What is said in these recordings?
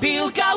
Сопілка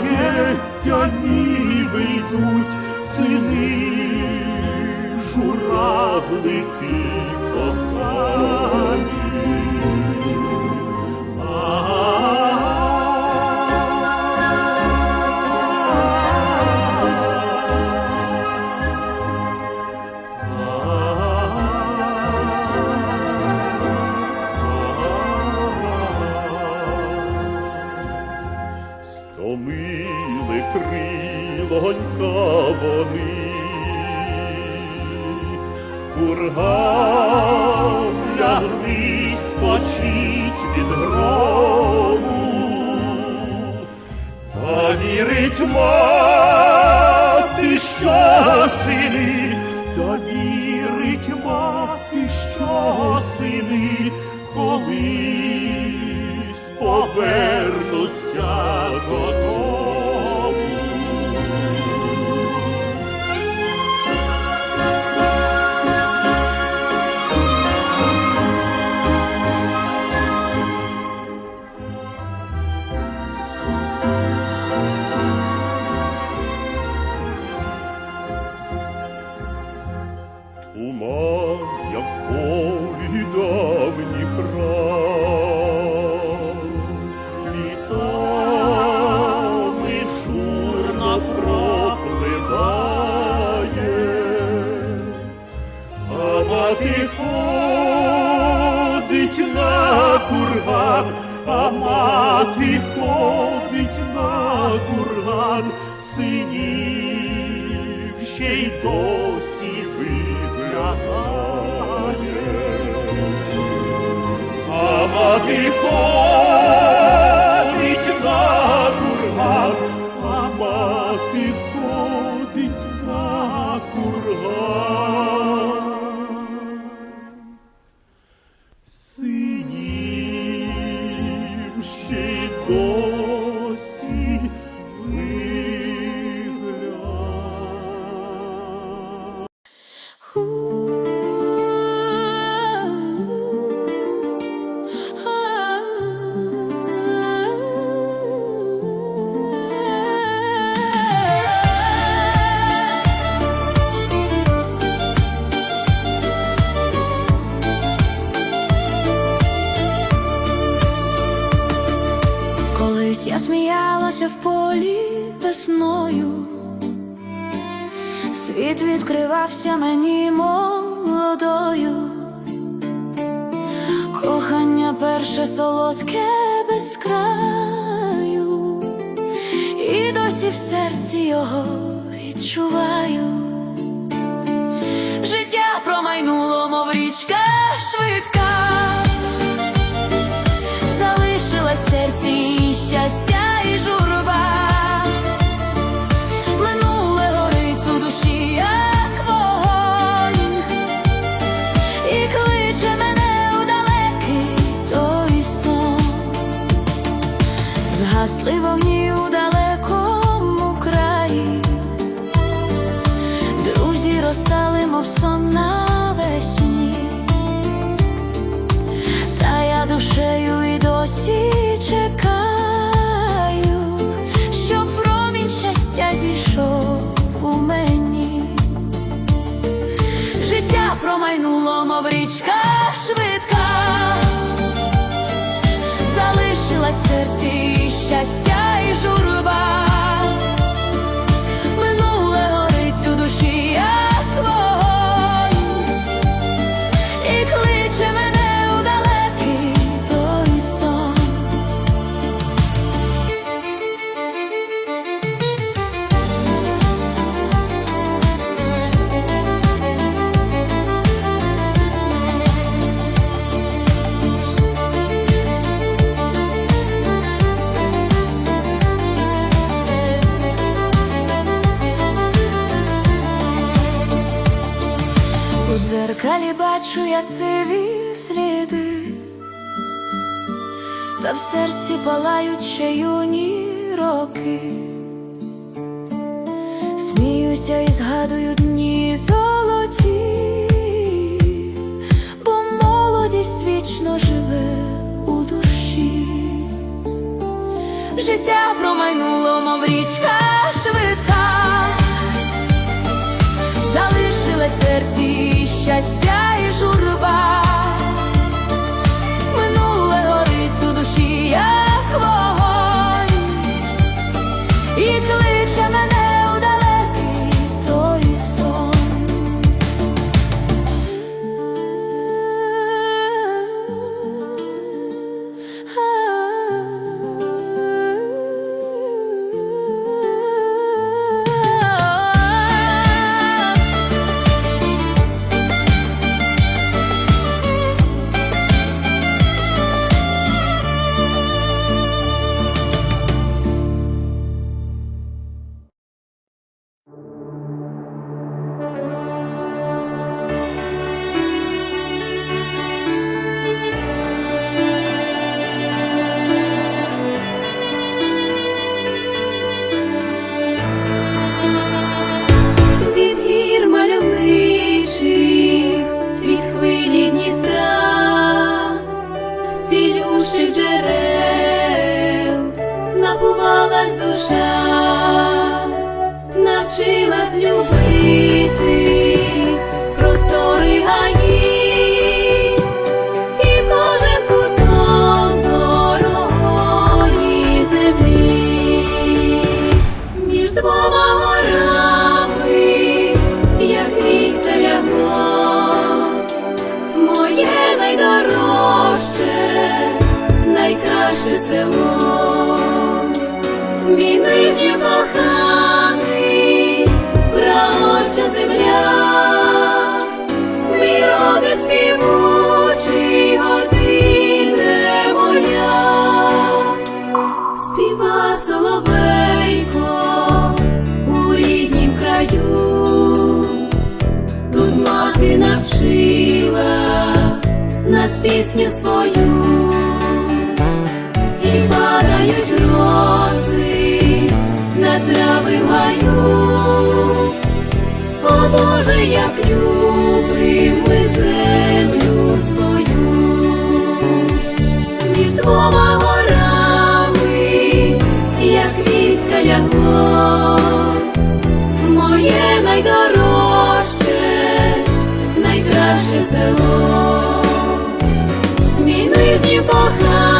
здається, ніби йдуть сини журавлики кохані. а мати ходить на курган синів ще й досі виглядає, а мати ходить. Перше солодке без краю, і досі в серці його відчуваю. Життя промайнуло, мов річка швидка. Залишилась в серці і щастя розстали, мов сон навесні. Та я душею і досі чекаю, щоб промінь щастя зійшов у мені. Життя промайнуло, мов річка швидка, залишилась серці і щастя і журба. Минуле горить у душі, Сміюся і згадую дні золоті, бо молодість вічно живе у душі. Життя промайнуло, мов річка швидка залишилась в серці щастя і журба. Минуле горить у душі, як вогонь, і найкраще село, мій нижній коханий, правоча земля, мій роди співучий, гордине моя, співа соловейко у ріднім краю, тут мати навчила нас пісню свою падають роси на трави маю, гаю, о Боже, як любим ми землю свою, між двома горами, як квітка лягло, моє найдорожче, найкраще село, мій нижній коханий.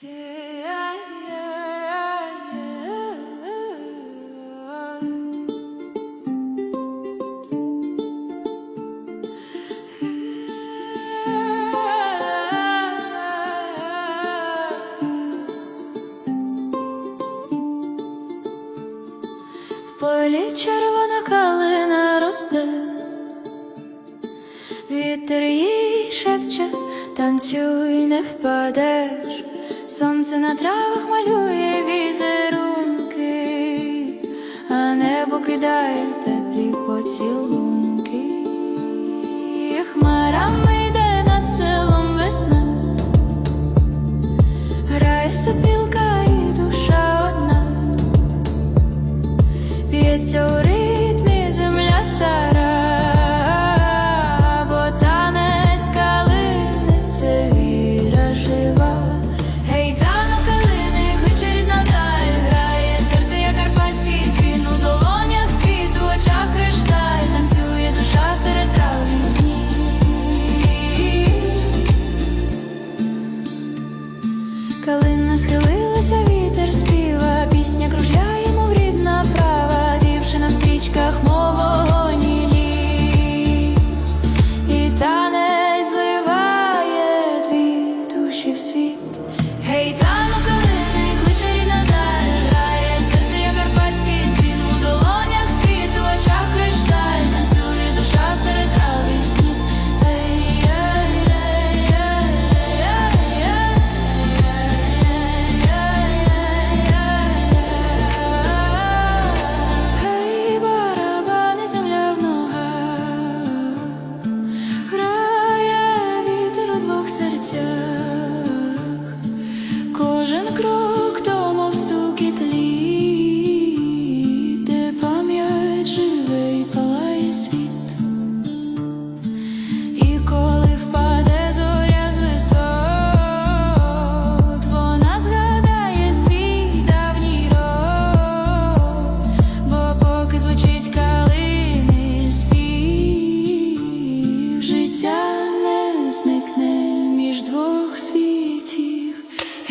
Полі червона калина росте, вітер їй шепче, танцюй, не впадеш сонце на травах малює візерунки, а небо кидає теплі. Калина схилилася вітер спів.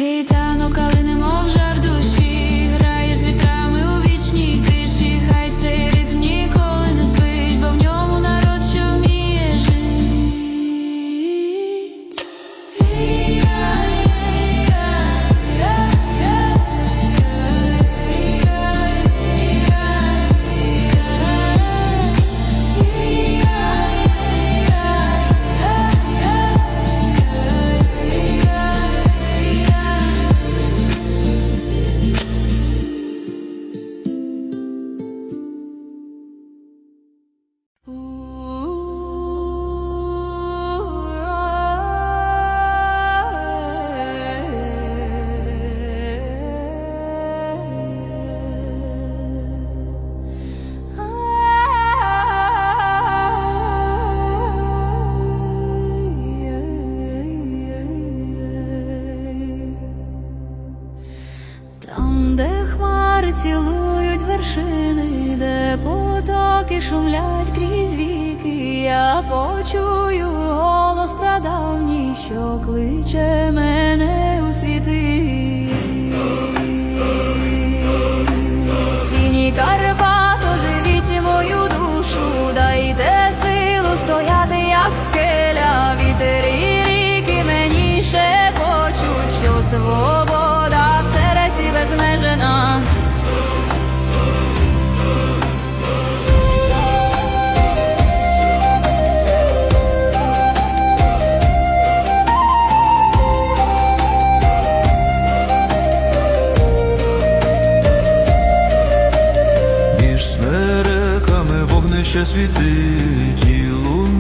Гітано, коли не жар вітер і ріки мені шепочуть, що свобода в серці безмежена. Між смереками вогнище світить,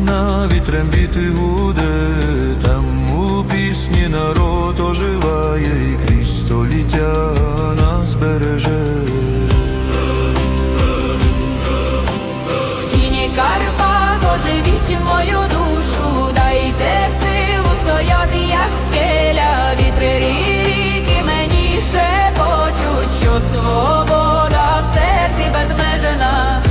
луна вітрем біти гуде, там у пісні народ оживає, і крізь століття нас береже. Тіні Карпат, оживіть мою душу, дайте силу стояти, як скеля, вітри ріки мені шепочуть, що свобода в серці безмежена.